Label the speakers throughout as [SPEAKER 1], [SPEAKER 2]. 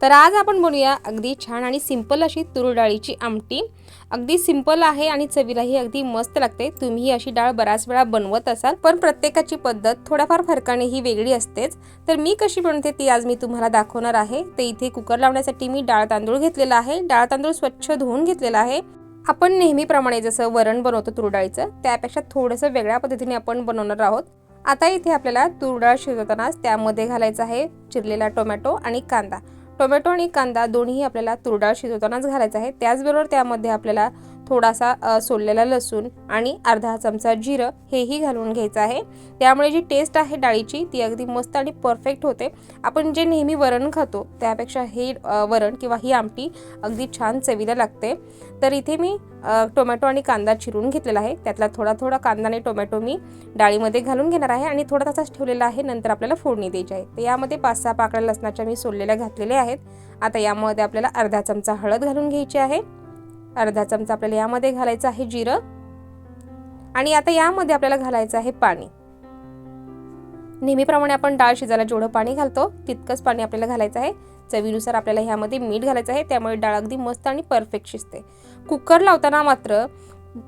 [SPEAKER 1] तर आज आपण बनवूया अगदी छान आणि सिंपल अशी तूर डाळीची आमटी. अगदी सिंपल आहे आणि चवीलाही अगदी मस्त लागते. तुम्ही ही अशी डाळ बऱ्याच वेळा बनवत असाल पण प्रत्येकाची पद्धत थोड्याफार फरकाने ही वेगळी असतेच. तर मी कशी बनवते ती आज मी तुम्हाला दाखवणार आहे. तर इथे कुकर लावण्यासाठी मी डाळ तांदूळ घेतलेला आहे. डाळ तांदूळ स्वच्छ धुवून घेतलेला आहे. आपण नेहमीप्रमाणे जसं वरण बनवतो तूर डाळीचं त्यापेक्षा थोडंसं वेगळ्या पद्धतीने आपण बनवणार आहोत. आता इथे आपल्याला तूर डाळ शिजवतानाच त्यामध्ये घालायचं आहे चिरलेला टोमॅटो आणि कांदा. टोमॅटो आणि कांदा दोन्ही आपल्याला तुरडाळ शिजवतानाच घालायचा आहे. त्याचबरोबर त्यामध्ये आपल्याला थोडासा सोललेला लसूण आणि अर्धा चमचा जिरं हेही घालून घ्यायचं आहे. त्यामुळे जी टेस्ट आहे डाळीची ती अगदी मस्त आणि परफेक्ट होते. आपण जे नेहमी वरण खातो त्यापेक्षा हे वरण किंवा ही आमटी अगदी छान चवीला लागते. तर इथे मी टोमॅटो आणि कांदा चिरून घेतलेला आहे. त्यातला थोडा थोडा कांदा आणि टोमॅटो मी डाळीमध्ये घालून घेणार आहे आणि थोडा तसाच ठेवलेला आहे. नंतर आपल्याला फोडणी द्यायची आहे. तर यामध्ये पाच सहा पाकळ्या लसणाच्या मी सोललेल्या घातलेल्या आहेत. आता यामध्ये आपल्याला अर्धा चमचा हळद घालून घ्यायची आहे. अर्धा चमचा आपल्याला यामध्ये घालायचं आहे जिरं. आणि आता यामध्ये आपल्याला घालायचं आहे पाणी. नेहमीप्रमाणे आपण डाळ शिजायला जेवढं पाणी घालतो तितकंच पाणी आपल्याला घालायचं आहे. चवीनुसार आपल्याला ह्यामध्ये मीठ घालायचं आहे त्यामुळे डाळ अगदी मस्त आणि परफेक्ट शिजते. कुकर लावताना मात्र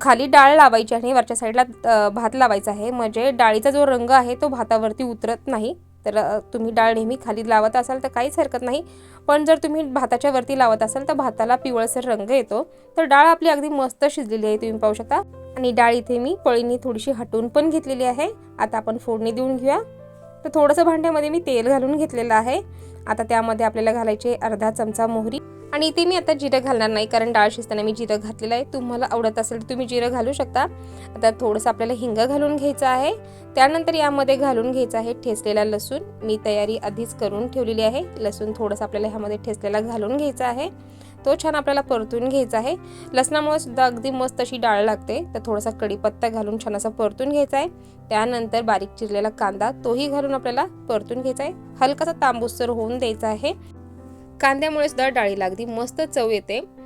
[SPEAKER 1] खाली डाळ लावायची आणि वरच्या साईडला भात लावायचा आहे. म्हणजे डाळीचा जो रंग आहे तो भातावरती उतरत नाही. तर तुम्ही डाळ नेहमी खाली लावत असाल तर काहीच हरकत नाही. पण जर तुम्ही भाताच्या वरती लावत असाल तर भाताला पिवळसर रंग येतो. तर डाळ आपली अगदी मस्त शिजलेली आहे तुम्ही पाहू शकता. आणि डाळ इथे मी पळीने थोडीशी हटवून पण घेतलेली आहे. आता आपण फोडणी देऊन घेऊया. तर थोडंसं भांड्यामध्ये मी तेल घालून घेतलेलं आहे. आता त्यामध्ये आपल्याला घालायचे अर्धा चमचा मोहरी. आणि इथे मी आता जिरं घालणार नाही कारण डाळ शिजताना मी जिरं घातलेलं आहे. तुम्हाला आवडत असेल तर तुम्ही जिरं घालू शकता. आता थोडंसं आपल्याला हिंग घालून घ्यायचं आहे. त्यानंतर यामध्ये घालून घ्यायचं आहे ठेचलेला लसूण. मी तयारी आधीच करून ठेवलेली आहे. लसूण थोडंसं आपल्याला ह्यामध्ये ठेचलेला घालून घ्यायचा आहे. तो छान आपल्याला परतून घ्यायचा आहे. लसणामुळे सुद्धा अगदी मस्त अशी डाळ लागते. तर थोडासा कढीपत्ता घालून छान असा परतून घ्यायचा आहे. त्यानंतर बारीक चिरलेला कांदा तोही घालून आपल्याला परतून घ्यायचा आहे. हलकासा तांबूसर होऊन द्यायचा आहे. कांद्यामुळे सुद्धा डाळीला अगदी मस्त चव येते.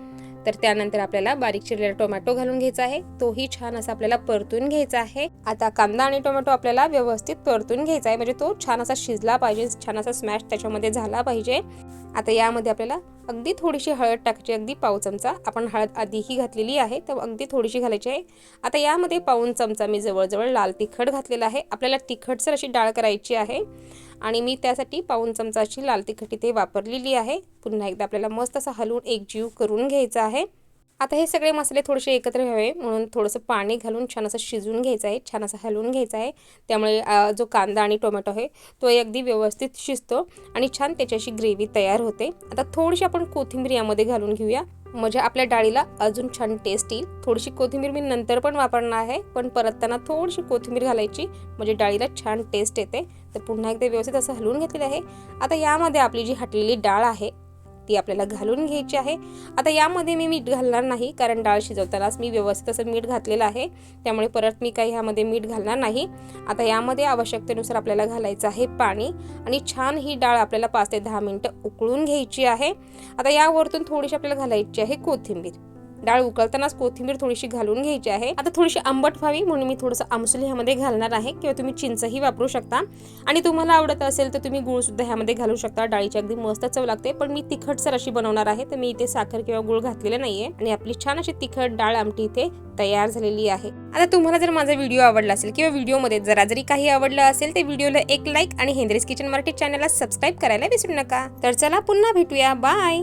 [SPEAKER 1] तर त्यानंतर आपल्याला बारीक चिरलेला टोमॅटो घालून घ्यायचा आहे. तोही छान असा आपल्याला परतून घ्यायचा आहे. आता कांदा आणि टोमॅटो आपल्याला व्यवस्थित परतून घ्यायचा आहे. म्हणजे तो छान असा शिजला पाहिजे छान असा स्मॅश त्याच्यामध्ये झाला पाहिजे. आता यामध्ये आपल्याला अगदी थोडीशी हळद टाकायची अगदी पाव चमचा. आपण हळद आधीही घातलेली आहे तर अगदी थोडीशी घालायची आहे. आता यामध्ये पाऊन चमचा मी जवळजवळ लाल तिखट घातलेला आहे. आपल्याला तिखटसर अशी डाळ करायची आहे आणि मी त्यासाठी पाऊन चमचाची लाल तिखट इथे वापरलेली आहे. पुन्हा एकदा आपल्याला मस्त असं हलवून एकजीव करून घ्यायचा आहे. आता हे सगळे मसाले थोडेसे एकत्र व्हावे म्हणून थोडंसं पाणी घालून छान असं शिजवून घ्यायचं आहे छान असं हलवून घ्यायचं आहे. त्यामुळे जो कांदा आणि टोमॅटो आहे तो अगदी व्यवस्थित शिजतो आणि छान त्याच्याशी ग्रेव्ही तयार होते. आता थोडीशी आपण कोथिंबीर यामध्ये घालून घेऊया. म्हणजे आपल्या डाळीला अजून छान टेस्ट येईल. थोडीशी कोथिंबीर मी नंतर पण वापरणार आहे पण परतताना थोडीशी कोथिंबीर घालायची म्हणजे डाळीला छान टेस्ट येते. तर पुन्हा एकदा व्यवस्थित असं हलवून घेतलेलं आहे. आता यामध्ये आपली जी हटलेली डाळ आहे ती आपल्याला घालून घ्यायची आहे. आता यामध्ये मी मीठ घालणार नाही कारण डाळ शिजवतानाच मी व्यवस्थित असं मीठ घातलेलं आहे. त्यामुळे परत मी काही ह्यामध्ये मीठ घालणार नाही. आता यामध्ये आवश्यकतेनुसार आपल्याला घालायचं आहे पाणी आणि छान ही डाळ आपल्याला पाच ते दहा मिनटं उकळून घ्यायची आहे. आता यावरतून थोडीशी आपल्याला घालायची आहे कोथिंबीर. डाळ उकळतानाच कोथिंबीर थोडीशी घालून घ्यायची आहे. आता थोडीशी आंबट व्हावी म्हणून मी थोडंसं आमसूल ह्यामध्ये घालणार आहे किंवा तुम्ही चिंचही वापरू शकता. आणि तुम्हाला आवडत असेल तर तुम्ही गुळ सुद्धा ह्यामध्ये घालू शकता. डाळीची अगदी मस्त चव लागते. पण मी तिखटसर अशी बनवणार आहे. तर मी इथे साखर किंवा गुळ घातलेलं नाहीये. आणि आपली छान अशी तिखट डाळ आमटी इथे तयार झालेली आहे. आता तुम्हाला जर माझा व्हिडिओ आवडला असेल किंवा व्हिडिओमध्ये जरा जरी काही आवडलं असेल तर व्हिडिओला एक लाईक आणि हेंद्रेस किचन मराठी चॅनलला सबस्क्राईब करायला विसरू नका. तर चला पुन्हा भेटूया. बाय!